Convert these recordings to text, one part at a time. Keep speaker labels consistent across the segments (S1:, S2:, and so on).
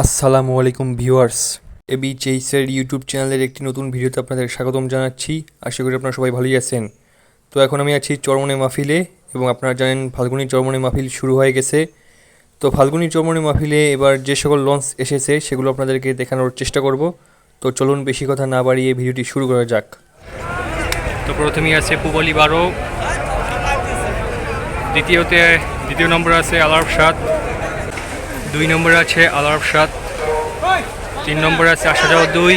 S1: আসসালামু আলাইকুম viewers, AB চেইসের YouTube চ্যানেলের একটি নতুন ভিডিওতে আপনাদের স্বাগতম জানাচ্ছি। আশা করি আপনারা সবাই ভালোই আছেন। তো এখন আমি আছি চরমনে মাহফিলে এবং আপনারা জানেন ফাল্গুনি চরমনে মাহফিল শুরু হয়ে গেছে। তো ফাল্গুনি চরমনে মাহফিলে এবার যে সকল লঞ্চ এসেছে সেগুলো আপনাদেরকে দেখানোর চেষ্টা করব। তো চলুন বেশি কথা না বাড়িয়ে ভিডিওটি শুরু করা যাক। তো প্রথমেই আছে পুবলি বারো। দ্বিতীয়তে, দ্বিতীয় নম্বর আছে আলার সাত। দুই নম্বরে আছে আলার সাত তিন নম্বরে আছে যাওয়া দুই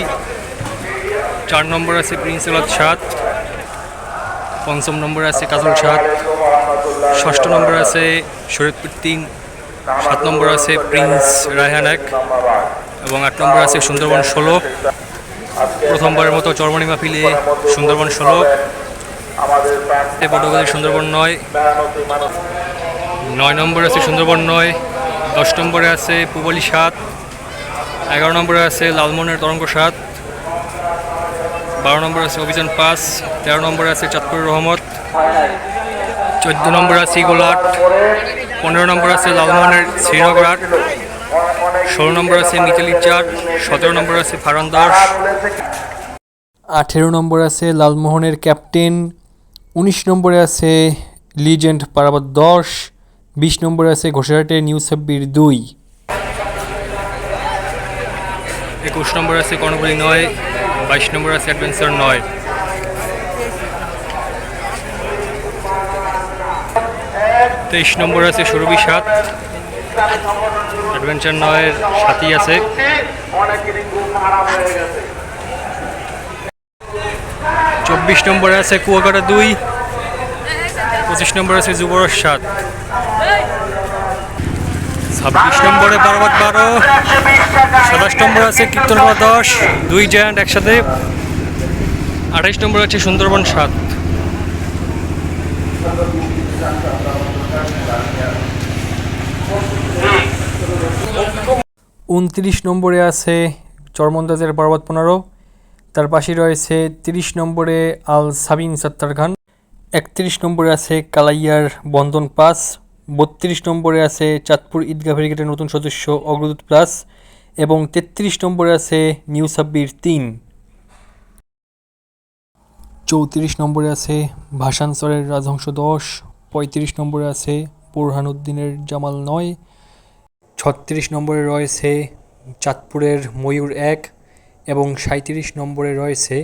S1: চার নম্বরে আছে প্রিন্স আলাদ সাত পঞ্চম নম্বরে আছে কাজল সাত ষষ্ঠ নম্বরে আছে শরীয়তপুর তিন, সাত নম্বর আছে প্রিন্স রায়হান এক এবং আট নম্বর আছে সুন্দরবন ষোলো। প্রথমবারের মতো চরমণি মাহফিলে সুন্দরবন ষোলো। পটুয়াখালী সুন্দরবন নয়। নয় নম্বর আছে সুন্দরবন নয়। দশ নম্বরে আছে পুবলি সাত এগারো নম্বরে আছে লালমনের তরঙ্গ সাত বারো নম্বরে আছে অভিযান পাঁচ তেরো নম্বরে আছে চাঁদপুর রহমত চোদ্দ নম্বরে আছে ইগোল আট পনেরো নম্বর আছে লালমোহনের শ্রীনগর আট ষোলো নম্বর আছে মিতালি চার সতেরো নম্বর আছে ফারান দাস আঠেরো নম্বর আছে লালমোহনের ক্যাপ্টেন উনিশ নম্বরে আছে লিজেন্ড পারাবাদ দশ বিশ নম্বরে আছে ঘোষাহাটের নিউ সাব্বির দুই। একুশ নম্বর আছে কর্ণগুলি নয়, বাইশ নম্বর আছে অ্যাডভেঞ্চার নয়। তেইশ নম্বর আছে সুরভি সাত, অ্যাডভেঞ্চার নয়ের সাথী আছে। চব্বিশ নম্বরে আছে কুয়াকাটা দুই, পঁচিশ নম্বরে আছে যুবরস সাত। ছাব্বিশ নম্বরে বারোবাদ বারো, সাতাশ নম্বর আছে কীর্তন কীর্তনকলা দশ, দুই জায়ান্ট একসাথে, আঠাইশ নম্বর আছে সুন্দরবন সাত। উনত্রিশ নম্বরে আছে চরমন্দাজের পর্বত পনেরো, তার পাশে রয়েছে তিরিশ নম্বরে আল সাবিন সত্তার খান, একত্রিশ নম্বরে আছে কালাইয়ার বন্ধন পাস বত্রিশ নম্বরে আছে চাঁদপুর ঈদগাহ ব্রিগেডের নতুন সদস্য অগ্রদূত প্লাস এবং তেত্রিশ নম্বরে আছে নিউ সাব্বির তিন। চৌত্রিশ নম্বরে আছে ভাসানসরের রাজহংস দশ, পঁয়ত্রিশ নম্বরে আছে বোরহানুদ্দিনের জামাল নয়, ছত্রিশ নম্বরে রয়েছে চাঁদপুরের ময়ূর এক এবং সাঁত্রিশ নম্বরে রয়েছে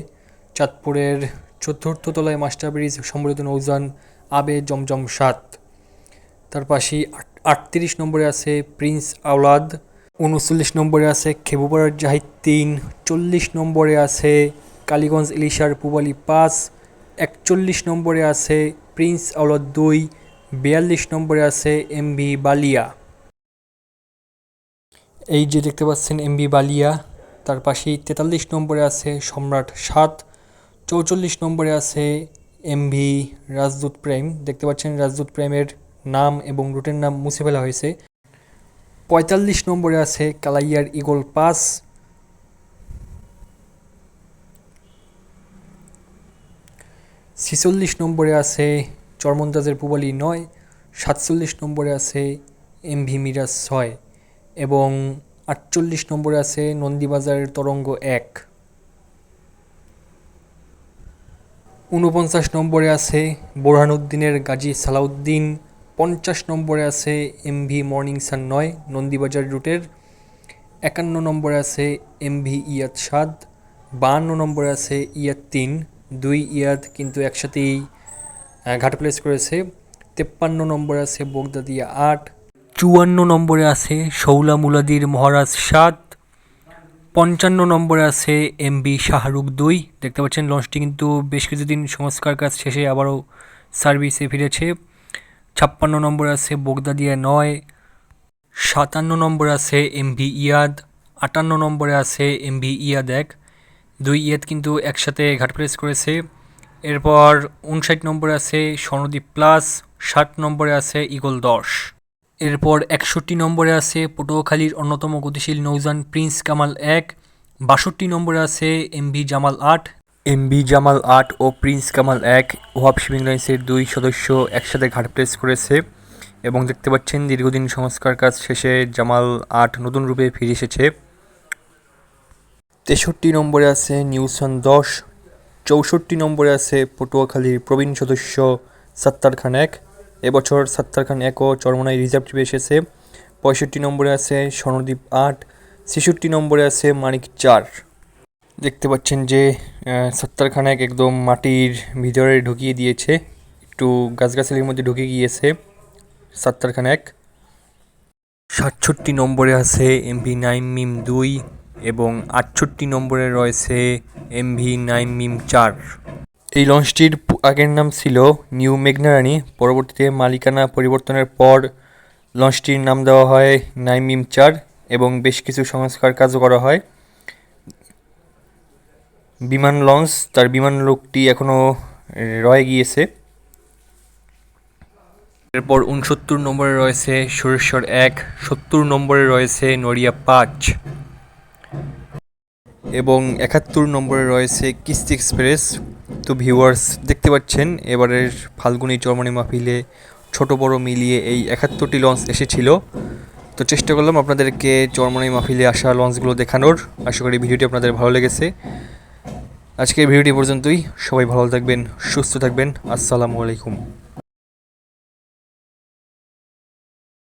S1: চাঁদপুরের চতুর্থ তলায় মাস্টার ব্রিজ সম্বলিত নৌজান আবে জমজম সাত। তার পাশে আটত্রিশ নম্বরে আছে প্রিন্স আওলাদ, উনচল্লিশ নম্বরে আছে খেবুপাড়ার জাহিদ তিন চল্লিশ নম্বরে আছে কালীগঞ্জ ইলিশার পুবালি পাঁচ একচল্লিশ নম্বরে আছে প্রিন্স আওলাদ দুই, বিয়াল্লিশ নম্বরে আছে এমবি বালিয়া। এই যে দেখতে পাচ্ছেন এম এমবি বালিয়া, তার পাশেই তেতাল্লিশ নম্বরে আছে সম্রাট সাত, চৌচল্লিশ নম্বরে আছে এমভি রাজদূত প্রেম। দেখতে পাচ্ছেন রাজদূত প্রেমের নাম এবং রুটের নাম মুছে ফেলা হয়েছে। পঁয়তাল্লিশ নম্বরে আছে কালাইয়ার ইগল পাস। ছিচল্লিশ নম্বরে আছে চরমন্দাজের পুবালি নয়। সাতচল্লিশ নম্বরে আছে এমভি মিরাজ ছয়। এবং আটচল্লিশ নম্বরে আছে নন্দীবাজারের তরঙ্গ এক। ঊনপঞ্চাশ নম্বরে আছে বোরহানুদ্দিনের গাজী সালাউদ্দিন। পঞ্চাশ নম্বরে আছে এমভি মর্নিং সান নয়, নন্দীবাজার রুটের। একান্ন নম্বরে আছে এমভি ইয়াদ সাদ বাহান্ন নম্বরে আছে ইয়াদ তিন, দুই ইয়াদ কিন্তু একসাথেই ঘাট প্লেস করেছে। তেপ্পান্ন নম্বরে আছে বগদাদিয়া আট। চুয়ান্ন নম্বরে আছে শৌলা মুলাদির মহারাজ সাত। পঞ্চান্ন নম্বরে আছে এমবি শাহরুখ দুই। দেখতে পাচ্ছেন লঞ্চটি কিন্তু বেশ কিছুদিন সংস্কার কাজ শেষে আবারও সার্ভিসে ফিরেছে। ছাপ্পান্ন নম্বরে আছে বগদাদিয়া নয়, সাতান্ন নম্বর আছে এমভি ইয়াদ, আটান্ন নম্বরে আছে এমভি ইয়াদ এক। দুই ইয়াদ কিন্তু একসাথে ঘাট প্রেস করেছে। এরপর উনষাট নম্বরে আছে স্বর্ণদ্বীপ প্লাস, ষাট নম্বরে আছে ইগল দশ। এরপর একষট্টি নম্বরে আছে পটুয়াখালীর অন্যতম গতিশীল নৌজান প্রিন্স কামাল এক। বাষট্টি নম্বরে আছে এমবি জামাল আট। এমবি জামাল আট ও প্রিন্স কামাল এক ওহাব শিপিং লাইন্সের দুই সদস্য একসাথে ঘাট প্লেস করেছে এবং দেখতে পাচ্ছেন দীর্ঘদিন সংস্কার কাজ শেষে জামাল আট নতুন রূপে ফিরে এসেছে। তেষট্টি নম্বরে আছে নিউসন দশ, চৌষট্টি নম্বরে আছে পটুয়াখালীর প্রবীণ সদস্য সাত্তার খান এক। এবছর সাত্তার খান একও চরমনায় রিজার্ভ টিমে এসেছে। পঁয়ষট্টি নম্বরে আছে স্বর্ণদ্বীপ আট, ছেষট্টি নম্বরে আছে মানিক চার। দেখতে পাচ্ছেন যে আহ, সত্তার একদম মাটির ভিতরে ঢুকিয়ে দিয়েছে। একটু গাছগাছালির মধ্যে ঢুকে গিয়েছে সাত্তার এক সাতষট্টি নম্বরে আছে এমভি নাইন মিম দুই এবং আটষট্টি নম্বরে রয়েছে এমভি নাইন মিম চার। এই লঞ্চটির আগের নাম ছিল নিউ মেঘনারানী। পরবর্তীতে মালিকানা পরিবর্তনের পর লঞ্চটির নাম দেওয়া হয় নাইন মিম চার এবং বেশ কিছু সংস্কার কাজও করা হয়। বিমান লঞ্চ, তার বিমান লোকটি এখনও রয়ে গিয়েছে। এরপর উনসত্তর নম্বরে রয়েছে সুরেশ্বর এক, সত্তর নম্বরে রয়েছে নড়িয়া পাঁচ। এবং একাত্তর নম্বরে রয়েছে কিস্তি এক্সপ্রেস। তো ভিউয়ার্স, দেখতে পাচ্ছেন, এবারের ফাল্গুনি চরমনি মাহফিলে ছোট বড় মিলিয়ে এই একাত্তরটি লঞ্চ এসেছিল। তো চেষ্টা করলাম আপনাদেরকে চরমনি মাহফিলে আসা লঞ্চগুলো দেখানোর। আশা করি ভিডিওটি আপনাদের ভালো লেগেছে। আজকের ভিডিওটি পর্যন্তই। সবাই ভালো থাকবেন সুস্থ থাকবেন। আসসালামু আলাইকুম।